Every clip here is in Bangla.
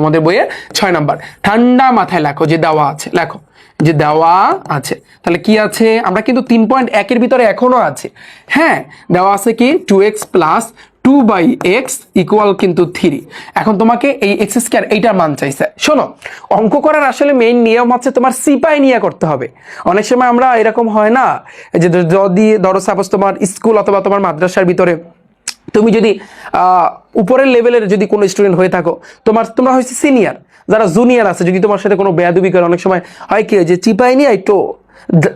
তোমাদের বইয়ে ছয় নাম্বার। ঠান্ডা মাথায় লেখো, যে দেওয়া আছে, লেখো। যে দেওয়া আছে। তাহলে কি আছে? আমরা কিন্তু তিন পয়েন্ট একের ভিতরে এখনও আছে। হ্যাঁ দেওয়া আছে কি? Two x plus two by x equal কিন্তু থ্রি এখন তোমাকে এই এক্স স্কোয়ার এইটার মান চাইছে। শোনো, অঙ্ক করার আসলে মেইন নিয়ম হচ্ছে তোমার সিপাই নিয়ে করতে হবে। অনেক সময় আমরা এরকম হয় না যে যদি ধরো সাপোজ তোমার স্কুল অথবা তোমার মাদ্রাসার ভিতরে তুমি যদি উপরের লেভেলের যদি কোনো স্টুডেন্ট হয়ে থাকো, তোমার, তোমরা হচ্ছে সিনিয়র যারা জুনিয়র আছে, যদি তোমার সাথে কোনো বেয়াদুবি করে, অনেক সময় হয় কি যে চিপাই নিয়ে একটু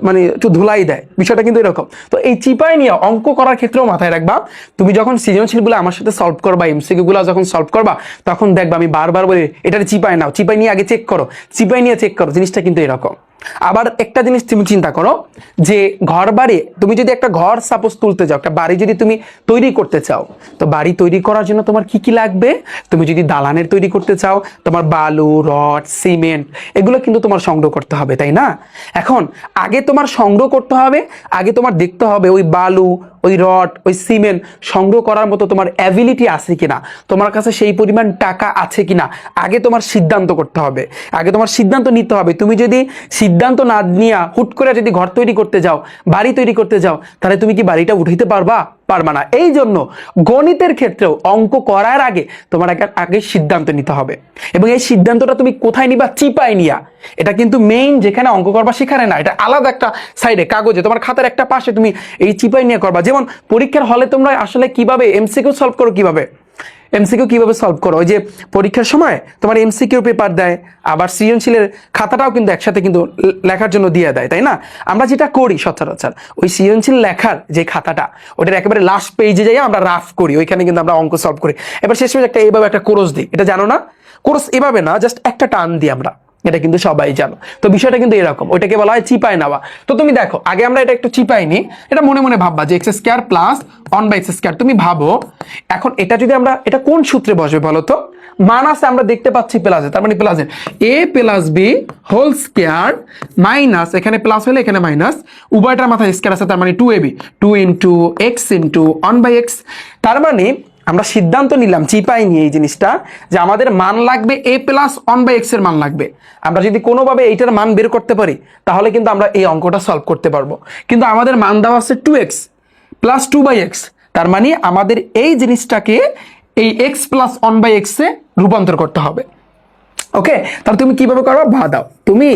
মানে একটু ধুলাই দেয়, বিষয়টা কিন্তু এরকম। তো এই চিপাই নিয়ে অঙ্ক করার ক্ষেত্রেও মাথায় রাখবা, তুমি যখন সৃজনশীলগুলো আমার সাথে সলভ করবা এমসিকিউ গুলো যখন সলভ করবা, তখন দেখবা আমি বারবার বলি এটা চিপাই নাও চিপাই নিয়ে আগে চেক করো চিপাই নিয়ে চেক করো, জিনিসটা কিন্তু এরকম। আবার একটা জিনিস তুমি চিন্তা করো, যে ঘর বাড়ি তুমি যদি একটা ঘর সাপোজ তুলতে চাও একটা বাড়ি যদি তুমি তৈরি করতে চাও, তো বাড়ি তৈরি করার জন্য তোমার কি কি লাগবে? তুমি যদি দালানের তৈরি করতে চাও, তোমার বালু, রড, সিমেন্ট, এগুলো কিন্তু তোমার সংগ্রহ করতে হবে, তাই না? এখন, আগে তোমার সংগ্রহ করতে হবে, আগে তোমার দেখতে হবে ওই বালু, ওই রড, ওই সিমেন্ট সংগ্রহ করার মতো তোমার অ্যাবিলিটি আছে কিনা, তোমার কাছে সেই পরিমাণ টাকা আছে কিনা, আগে তোমার সিদ্ধান্ত করতে হবে, আগে তোমার সিদ্ধান্ত নিতে হবে। তুমি যদি সিদ্ধান্ত না নিয়ে হুট করে যদি ঘর তৈরি করতে যাও, বাড়ি তৈরি করতে যাও, তাহলে তুমি কি বাড়িটা উঠাইতে পারবা? পারবা না। এই জন্য গণিতের ক্ষেত্রেও অঙ্ক করার আগে তোমার আগে সিদ্ধান্ত নিতে হবে। এবং এই সিদ্ধান্তটা তুমি কোথায় নিবা? চিপায় নিয়া। এটা কিন্তু মেইন যেখানে অঙ্ক করবা সেখানে না। এটা আলাদা একটা সাইডে কাগজে। তোমার খাতার একটা পাশে তুমি এই চিপাই নিয়ে করবা। যেমন পরীক্ষার হলে তোমরা আসলে কীভাবে এমসিকিউ সলভ করো কীভাবে? এমসিকিউ কীভাবে সলভ করো? ওই যে পরীক্ষার সময় তোমার এমসিকিউ পেপার দেয়, আবার সৃজনশীলের খাতাটাও কিন্তু একসাথে কিন্তু লেখার জন্য দিয়ে দেয়, তাই না? আমরা যেটা করি সচরাচর, ওই সৃজনশীল লেখার যে খাতাটা, ওটার একেবারে লাস্ট পেজে যাই আমরা রাফ করি, ওইখানে কিন্তু আমরা অঙ্ক সলভ করি। এবার শেষ একটা এইভাবে একটা কোর্স দিই, এটা জানো না? কোর্স এভাবে না জাস্ট একটা টান দিই আমরা। এটা কিন্তু সবাই জানো। তো বিষয়টা কিন্তু এরকম, ওইটাকে বলা হয় চিপায় নেওয়া। তো তুমি দেখো, আগে আমরা এটা একটু চিপাই নি এটা মনে মনে ভাববা যে x square plus one by x square তুমি ভাবো, এখন এটা যদি আমরা, এটা কোন সূত্রে বসবে বলো তো? মান আমরা দেখতে পাচ্ছি প্লাসে তার মানে প্লাসে A. Plus B whole square minus এখানে প্লাস হলে এখানে মাইনাস উভয়টার মাথায় স্কোয়ার আছে, তার মানে two A B two into x into one by x তার মানে আমরা সিদ্ধান্ত নিলাম, চিপাই নিয়ে এই জিনিসটা, যে আমাদের মান লাগবে এ প্লাস ওয়ান বাই এক্সের মান লাগবে। আমরা যদি কোনোভাবে এইটার মান বের করতে পারি, তাহলে কিন্তু আমরা এই অঙ্কটা সলভ করতে পারব। কিন্তু আমাদের মান দেওয়া আছে two x plus two by x তার মানে আমাদের এই জিনিসটাকে এই এক্স প্লাস ওয়ান বাই এক্সে রূপান্তর করতে হবে। ওকে তাহলে তুমি কীভাবে করো ভা দাও। তুমি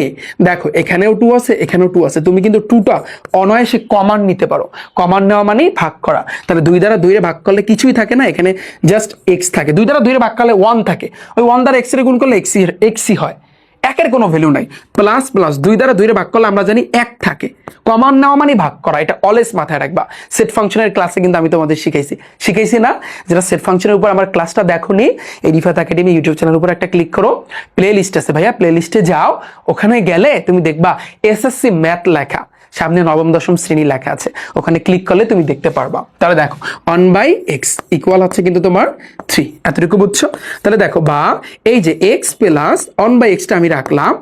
দেখো, এখানেও টু আছে, এখানেও টু আছে। তুমি কিন্তু টুটা অনায়াসে কমান নিতে পারো। কমান নেওয়া মানেই ভাগ করা। তাহলে দুই দ্বারা দুইরে ভাগ করলে কিছুই থাকে না, এখানে জাস্ট এক্স থাকে। দুই দ্বারা দুইরে ভাগ করলে ওয়ান থাকে। ওই ওয়ান দ্বারা এক্স রে গুণ করলে এক্সি এক্সি হয়। একের কোনো ভ্যালু নাই। প্লাস প্লাস দুই দ্বারা দুইটা ভাগ করলে আমরা জানি এক থাকে। কমান নেওয়া মানে ভাগ করা, এটা অলওয়েজ মাথায় রাখবা। সেট ফাংশনের ক্লাসে কিন্তু আমি তোমাদের শিখাইছি। শিখাইছি না যেটা সেট ফাংশনের উপর আমার ক্লাসটা দেখো নি এই রিফাত একাডেমি ইউটিউব চ্যানেলের উপর একটা ক্লিক করো। প্লে লিস্ট আছে ভাইয়া প্লে লিস্টে যাও। ওখানে গেলে তুমি দেখবা এসএসসি ম্যাথ লেখা। সামনে নবম, দশম শ্রেণি লেখা আছে। ওখানে ক্লিক করলে তুমি দেখতে পারবা। তাহলে দেখো ওয়ান বাই এক্স ইকুয়াল হচ্ছে কিন্তু তোমার থ্রি এতটুকু বুঝছ? তাহলে দেখো, বা এই যে এক্স প্লাস ওয়ান বাই এক্সটা আমি রাখলাম,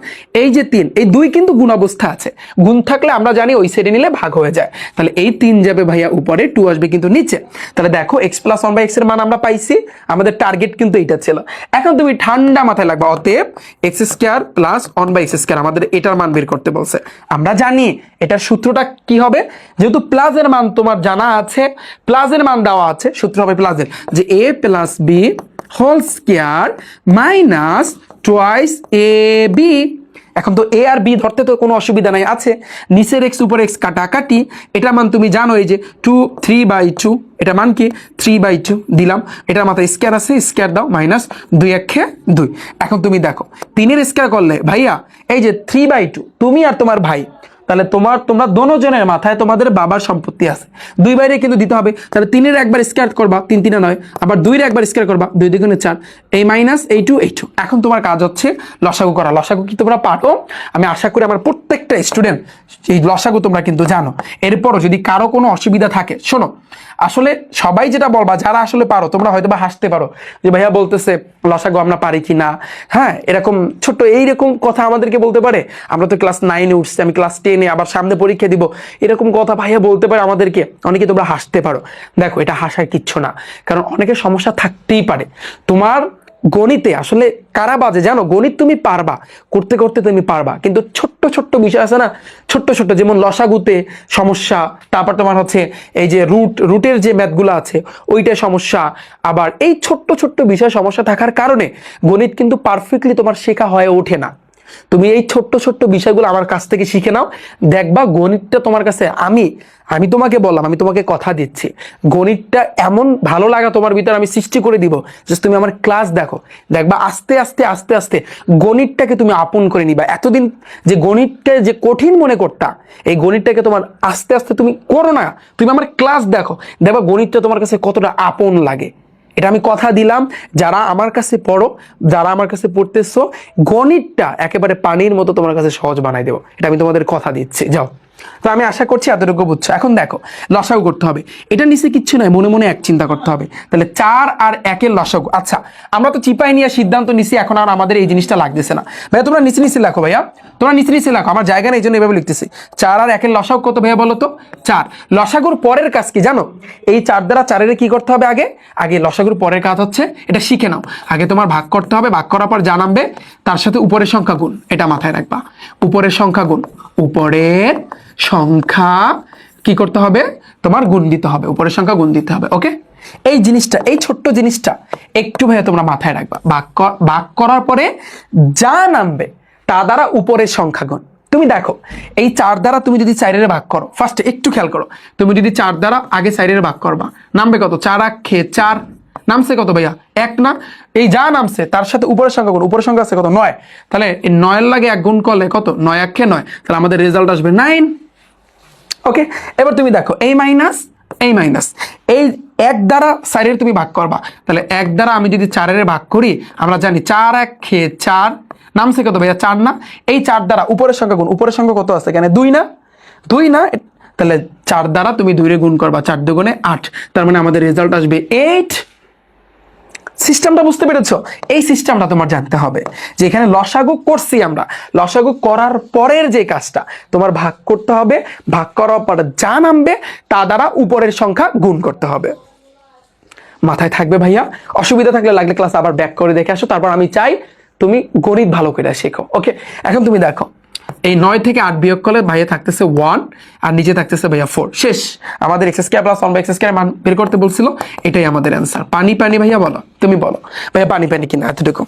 এই যে তিন, এই দুই কিন্তু গুণ অবস্থা আছে। গুণ থাকলে আমরা জানি ওই সাইডে নিলে ভাগ হয়ে যায়। তাহলে এই তিন যাবে ভাইয়া উপরে টু আসবে কিন্তু নিচে। তাহলে দেখো এক্স প্লাস ওয়ান বাই এক্সের মান আমরা পাইছি, আমাদের টার্গেট কিন্তু এইটা ছিল। এখন তুমি ঠান্ডা মাথায় লাগবে, অতএব x square plus one by x square আমাদের এটার মান বের করতে বলছে। আমরা জানি এটার সূত্রটা কি হবে? যেহেতু প্লাসের মান তোমার জানা আছে, প্লাসের মান দেওয়া আছে, সূত্র হবে প্লাসের। যে A plus B whole square minus twice A B এখন তো এ আর বি ধরতে তো কোনো অসুবিধা নাই, আছে। নিচের এক্স উপর এক্স কাটাকাটি এটা মান তুমি জানো এই যে টু থ্রি বাই টু এটা মান কি? থ্রি বাই টু দিলাম। এটার মাথায় স্কোয়ার আছে স্কোয়ার দাও মাইনাস দুই একে দুই। এখন তুমি দেখো, তিনের স্কোয়ার করলে, ভাইয়া, এই যে থ্রি বাই টু তুমি আর তোমার ভাই তাহলে তোমার, তোমরা দোনোজনের মাথায় তোমাদের বাবার সম্পত্তি আছে। দুই বাইরে কিন্তু দিতে হবে। তাহলে তিনের একবার স্কোয়ার করবা, তিন তিনে নয়। আবার দুইয়ের একবার স্কোয়ার করবা, দুই দুগুণে চার। এই মাইনাস এই টু এই টু এখন তোমার কাজ হচ্ছে লসাগু করা। লসাগু কি তোমরা পাঠো আমি আশা করি আমার প্রত্যেকটা স্টুডেন্ট এই লসাগু তোমরা কিন্তু জানো। এরপরও যদি কারও কোনো অসুবিধা থাকে, শোনো, আসলে সবাই যেটা বলবা, যারা আসলে পারো, তোমরা হয়তো বা হাসতে পারো যে ভাইয়া বলতেছে, লসাগু আমরা পারি কি না? হ্যাঁ এরকম ছোট্ট এইরকম কথা আমাদেরকে বলতে পারে। আমরা তো ক্লাস নাইনে উঠছি, আমি ক্লাস টেনে আবার সামনে পরীক্ষা দিব। এরকম কথা ভাইয়া বলতে পারে আমাদেরকে। অনেকে তোমরা হাসতে পারো। দেখো, এটা হাসার কিচ্ছু না। কারণ অনেকের সমস্যা থাকতেই পারে। তোমার গণিতে আসলে কারা বাজে জানো? গণিত তুমি পারবা। করতে করতে তুমি পারবা। কিন্তু ছোট্ট ছোট্ট বিষয় আছে না? ছোট্ট ছোট্ট যেমন লসাগুতে সমস্যা, তারপর তোমার হচ্ছে এই যে রুট, রুটের যে ম্যাথগুলো আছে ওইটায় সমস্যা। আবার এই ছোট্ট ছোট্ট বিষয় সমস্যা থাকার কারণে গণিত কিন্তু পারফেক্টলি তোমার শেখা হয়ে ওঠে না। তুমি এই ছোট্ট ছোট্ট বিষয়গুলো আমার কাছ থেকে শিখে নাও। দেখবা গণিতটা তোমার কাছে, আমি আমি তোমাকে বললাম, আমি তোমাকে কথা দিচ্ছি। গণিতটা এমন ভালো লাগা তোমার ভিতরে আমি সৃষ্টি করে দিব, যে তুমি আমার ক্লাস দেখো। দেখবা আস্তে আস্তে আস্তে আস্তে গণিতটাকে তুমি আপন করে নিবা। এতদিন যে গণিতটা যে কঠিন মনে করতা, এই গণিতটাকে তোমার আস্তে আস্তে তুমি করো না। তুমি আমার ক্লাস দেখো। দেখবা গণিতটা তোমার কাছে কতটা আপন লাগে। এটা আমি কথা দিলাম, যারা আমার কাছে পড়ো, যারা আমার কাছে পড়তেছো, গণিতটা একেবারে পানির মতো তোমার কাছে সহজ বানাই দেবো। এটা আমি তোমাদের কথা দিচ্ছি, যাও। তো আমি আশা করছি এতটুকু বুঝছ। এখন দেখো, লসাগু করতে হবে। এটা নিচে কিচ্ছু নয়, মনে মনে এক চিন্তা করতে হবে। তাহলে চার আর একের লসাগু। আচ্ছা আমরা তো চিপাই নিয়ে সিদ্ধান্ত নিছি, এখন আর আমাদের এই জিনিসটা লাগতেছে না। ভাইয়া, তোমরা নিচে নিচে লেখো ভাইয়া। তোমরা নিচে নিচে লেখো, আমার জায়গা নেই জন্য এভাবে লিখতেছি। চার আর একের লসাগু কত ভাইয়া বলো তো? চার। লসাগুর পরের কাজ কি জানো? এই চার দ্বারা চারের কি করতে হবে আগে? আগে লসাগুর পরের কাজ হচ্ছে, এটা শিখে নাও। আগে তোমার ভাগ করতে হবে, ভাগ করার পর জানাবে তার সাথে উপরের সংখ্যা গুণ। এটা মাথায় রাখবা। উপরের সংখ্যা গুণ। উপরের সংখ্যা কি করতে হবে? তোমার গুণ দিতে হবে। উপরের সংখ্যা গুণ দিতে হবে ওকে এই জিনিসটা, এই ছোট্ট জিনিসটা একটু ভাইয়া তোমরা মাথায় রাখবা। ভাগ ক- ভাগ করার পরে যা নামবে, তা দ্বারা উপরের সংখ্যা গুণ। তুমি দেখো, এই চার দ্বারা তুমি যদি চারের ভাগ করো ফার্স্টে একটু খেয়াল করো, তুমি যদি চার দ্বারা আগে চারের ভাগ করবা, নামবে কত? চার খেয়ে চার। নামছে কত ভাইয়া? এক না। এই যা নামছে, তার সাথে উপরের সংখ্যা গুণ উপরের সংখ্যা আছে কত? নয়। তাহলে এই নয়ের লাগে এক গুণ করলে কত? নয় এক খেয়ে নয়। তাহলে আমাদের রেজাল্ট আসবে নাইন ওকে এবার তুমি দেখো এই মাইনাস এই মাইনাস এই এক দ্বারা চারের তুমি ভাগ করবা। তাহলে এক দ্বারা আমি যদি চারের ভাগ করি, আমরা জানি চার এক খেয়ে চার। নামছে কত ভাইয়া? চার না। এই চার দ্বারা উপরের সংখ্যা গুণ, উপরের সংখ্যা কত আছে এখানে? দুই না। দুই না তাহলে চার দ্বারা তুমি দুইরে গুণ করবা, চার দুগুণে আট। তার মানে আমাদের রেজাল্ট আসবে এইট সিস্টেমটা বুঝতে পেরেছ? এই সিস্টেমটা তোমার জানতে হবে যে এখানে লসাগু করছি আমরা। লসাগু করার পরের যে কাজটা, তোমার ভাগ করতে হবে, ভাগ করার পর যা নামবে, তা দ্বারা উপরের সংখ্যা গুণ করতে হবে। মাথায় থাকবে ভাইয়া? অসুবিধা থাকলে লাগলে ক্লাস আবার ব্যাক করে দেখে আসো, তারপর আমি চাই তুমি গণিত ভালো করে শেখো ওকে এখন তুমি দেখো, এই নয় থেকে আট বিয়োগ করলে ভাইয়া থাকতেছে ওয়ান আর নিচে থাকতেছে ভাইয়া ফোর শেষ। আমাদের x's square plus one by x's square মান বের করতে বলছিল, এটাই আমাদের অ্যান্সার পানি পানি ভাইয়া বলো। তুমি বলো। ভাইয়া পানি পানি কিনা, এতটুকু।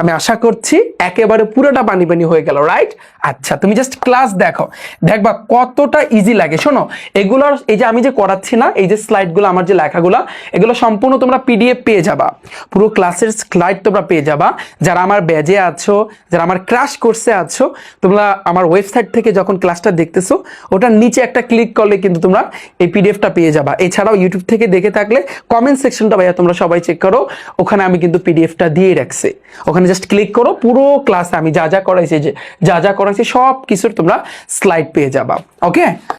আমি আশা করছি একেবারে পুরোটা পানি পানি হয়ে গেল রাইট আচ্ছা তুমি জাস্ট ক্লাস দেখো। দেখবা কতটা ইজি লাগে। শোনো, এগুলোর এই যে আমি যে করাচ্ছি না, এই যে স্লাইডগুলো আমার যে লেখাগুলো, এগুলো সম্পূর্ণ তোমরা পিডিএফ পেয়ে যাবা। পুরো ক্লাসের স্লাইড তোমরা পেয়ে যাবা। যারা আমার ব্যাজে আছো, যারা আমার ক্রাশ কোর্সে আছো, তোমরা আমার ওয়েবসাইট থেকে যখন ক্লাসটা দেখতেছো, ওটার নিচে একটা ক্লিক করলে কিন্তু তোমরা এই পিডিএফটা পেয়ে যাবা। এছাড়াও ইউটিউব থেকে দেখে থাকলে কমেন্ট সেকশনটা ভাইয়া তোমরা সবাই চেক করো। ওখানে আমি কিন্তু পিডিএফটা দিয়ে রাখছি। ওখানে জাস্ট ক্লিক করো, পুরো ক্লাসে আমি যা যা করাইছি, যে যা যা করাইছি সব কিছুর তোমরা স্লাইড পেয়ে যাবা ওকে